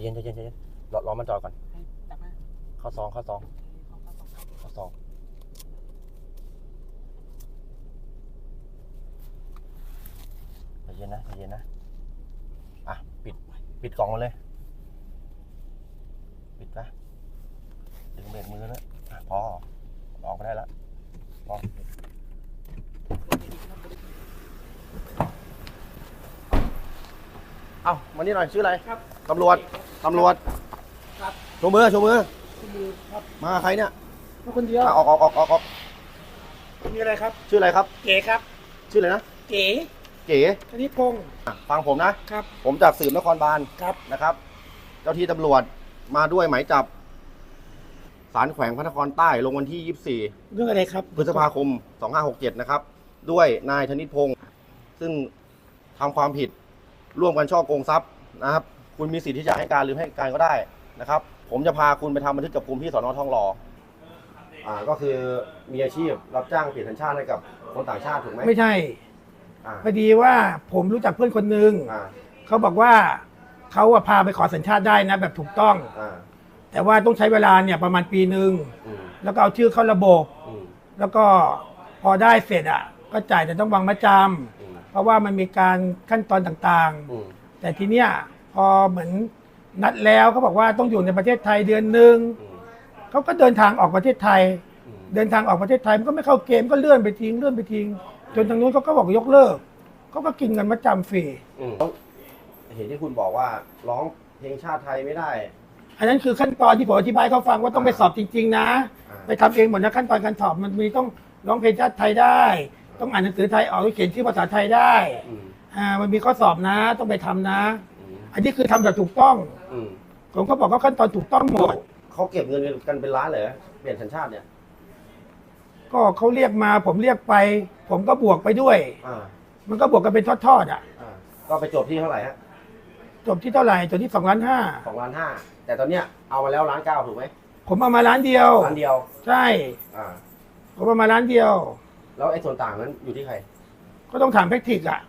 เย็นใจเย็นใจเย็นรอรอมันจอดก่อนให้จับมาเข้าซองเข้าซองเขาเขาเขาเขาเข้าซอง ใจเย็นนะใจเย็นนะ อะ ปิด ปิดกล่องมาเลย ปิดนะดึงเบรกมือแล้วอะพอออกไปได้แล้วพอเอ้ามานี่หน่อยชื่ออะไร ครับ ตำรวจตำรวจครับ โชว์มือโชว์มือคุณดูครับมาใครเนี่ยมาคนเดียวอะออกออกออกออกออกมีอะไรครับ ชื่ออะไรครับ เก๋ครับ ชื่ออะไรนะเก๋เก๋ธนิพงศ์อะฟังผมนะ ครับผมจากสืบนครบาลครับนะครับ เจ้าที่ตำรวจมาด้วยหมายจับศาลแขวงพระนครใต้ลงวันที่ เรื่องอะไรครับ24 พฤษภาคม 2567 นะครับ ด้วยนายธนิตพงศ์ซึ่งทำความผิดร่วมกันช่อโกงทรัพย์นะครับ คุณมีสิทธิ์ที่จะให้การหรือไม่ให้การก็ได้นะครับ ผมจะพาคุณไปทำบันทึกจับกุมที่สอนอทองหล่ออ่าก็คือมีอาชีพรับจ้างเปลี่ยนสัญชาติให้กับคนต่างชาติถูกไหมไม่ใช่อ่าพอดีว่าผมรู้จักเพื่อนคนหนึ่งอ่าเขาบอกว่าเขาอะพาไปขอสัญชาติได้นะ แบบถูกต้อง อ่าแต่ว่าต้องใช้เวลาเนี่ยประมาณปีหนึ่งอืมแล้วก็เอาชื่อเข้าระบบ อืมแล้วก็พอได้เสร็จอะ ก็จ่ายแต่ต้องวางมาจอืมำเพราะว่ามันมีการขั้นตอนต่างอืมๆ แต่ทีเนี้ย พอเหมือนนัดแล้วเขาบอกว่าต้องอยู่ในประเทศไทยเดือนหนึ่งอืมเขาก็เดินทางออกประเทศไทยอืมเดินทางออกประเทศไทยมันก็ไม่เข้าเกณฑ์ก็เลื่อนไปทิ้งเลื่อนไปทิ้งจนทางนู้นเขาก็บอกยกเลิกเขาก็กินเงินมาจำฟรีอืมเห็นที่คุณบอกว่าร้องเพลงชาติไทยไม่ได้ อันนั้นคือขั้นตอนที่ผมอธิบายให้เขาฟังว่าต้องไปสอบจริง ๆ นะอ่าไปทำเองหมดนะขั้นตอนการสอบมันมีต้องร้องเพลงชาติไทยได้ ต้องอ่านหนังสือไทยออกเขียนชื่อภาษาไทยได้อืมอ่ามันมีข้อสอบนะ ต้องไปทำนะอืม อันนี้คือทำแบบถูกต้อง อืมผมก็บอกว่าขั้นตอนถูกต้องหมด เขาเก็บเงินกันเป็นล้านเลยเหรอเปลี่ยนสัญชาติเนี่ย ก็เขาเรียกมา ผมเรียกไป ผมก็บวกไปด้วย อ่า มันก็บวกกันเป็นทอดๆอะ อ่า ก็ไปจบที่เท่าไหร่ฮะจบที่เท่าไหร่จบที่สองล้านห้าสองล้านห้า แต่ตอนเนี้ยเอามาแล้วล้านเก้าถูกไหมผมเอามาล้านเดียว ล้านเดียว ใช่ อ่า ผมเอามาล้านเดียว แล้วไอ้ส่วนต่างนั้นอยู่ที่ใคร ก็ต้องถามแพ็กทิกอะ